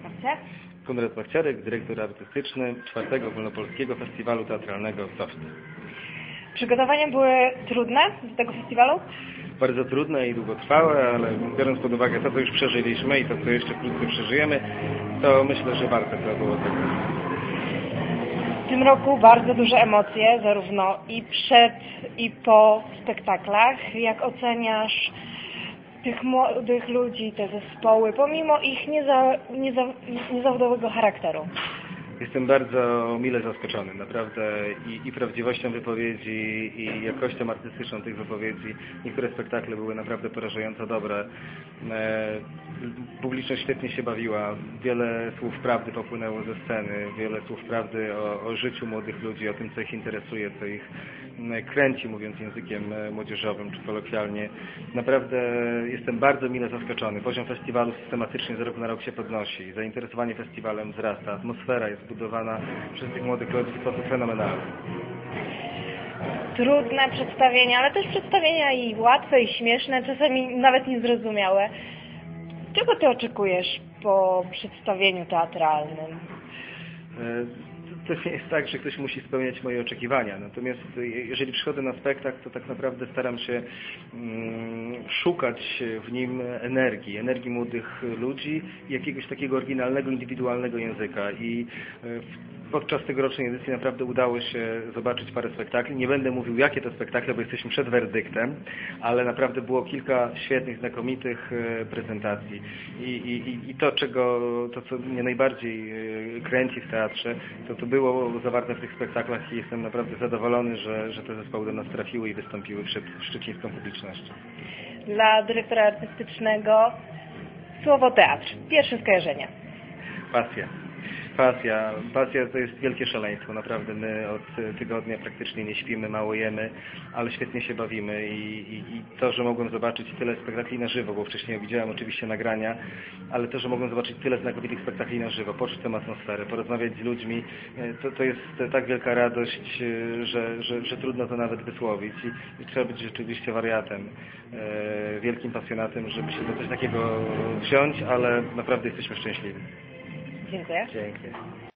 Przedstawcie. Konrad Pachciarek, dyrektor artystyczny czwartego Ogólnopolskiego Festiwalu Teatralnego Soście. Przygotowania były trudne do tego festiwalu? Bardzo trudne i długotrwałe, ale biorąc pod uwagę to, co już przeżyliśmy i to, co jeszcze wkrótce przeżyjemy, to myślę, że warto to było tego. W tym roku bardzo duże emocje, zarówno i przed, i po spektaklach. Jak oceniasz tych młodych ludzi, te zespoły, pomimo ich nieza, nieza, niezawodowego charakteru? Jestem bardzo mile zaskoczony, naprawdę i, i prawdziwością wypowiedzi, i jakością artystyczną tych wypowiedzi. Niektóre spektakle były naprawdę porażająco dobre. E, publiczność świetnie się bawiła, wiele słów prawdy popłynęło ze sceny, wiele słów prawdy o, o życiu młodych ludzi, o tym, co ich interesuje, co ich m, kręci, mówiąc językiem e, młodzieżowym czy kolokwialnie. Naprawdę jestem bardzo mile zaskoczony. Poziom festiwalu systematycznie z roku na rok się podnosi. Zainteresowanie festiwalem wzrasta. Atmosfera jest budowana przez tych młodych ludzi w sposób fenomenalny. Trudne przedstawienia, ale też przedstawienia i łatwe, i śmieszne, czasami nawet niezrozumiałe. Czego ty oczekujesz po przedstawieniu teatralnym? To nie jest tak, że ktoś musi spełniać moje oczekiwania. Natomiast jeżeli przychodzę na spektakl, to tak naprawdę staram się mm, szukać w nim energii, energii młodych ludzi jakiegoś takiego oryginalnego, indywidualnego języka. I e, podczas tegorocznej edycji naprawdę udało się zobaczyć parę spektakli. Nie będę mówił, jakie to spektakle, bo jesteśmy przed werdyktem, ale naprawdę było kilka świetnych, znakomitych e, prezentacji. I, i, i- i to, czego, to, co mnie najbardziej e, kręci w teatrze, to to było zawarte w tych spektaklach i jestem naprawdę zadowolony, że, że te zespoły do nas trafiły i wystąpiły przed szczecińską publicznością. Dla dyrektora artystycznego słowo teatr. Pierwsze skojarzenie. Pasja. Pasja. Pasja to jest wielkie szaleństwo. Naprawdę my od tygodnia praktycznie nie śpimy, mało jemy, ale świetnie się bawimy i, i, i to, że mogłem zobaczyć tyle spektakli na żywo, bo wcześniej widziałem oczywiście nagrania, ale to, że mogłem zobaczyć tyle znakomitych spektakli na żywo, poczuć tę atmosferę, porozmawiać z ludźmi, e, to, to jest tak wielka radość, e, że, że, że trudno to nawet wysłowić i, i trzeba być rzeczywiście wariatem, e, wielkim pasjonatem, żeby się do coś takiego wziąć, ale naprawdę jesteśmy szczęśliwi. Dziękuję. Dzięki.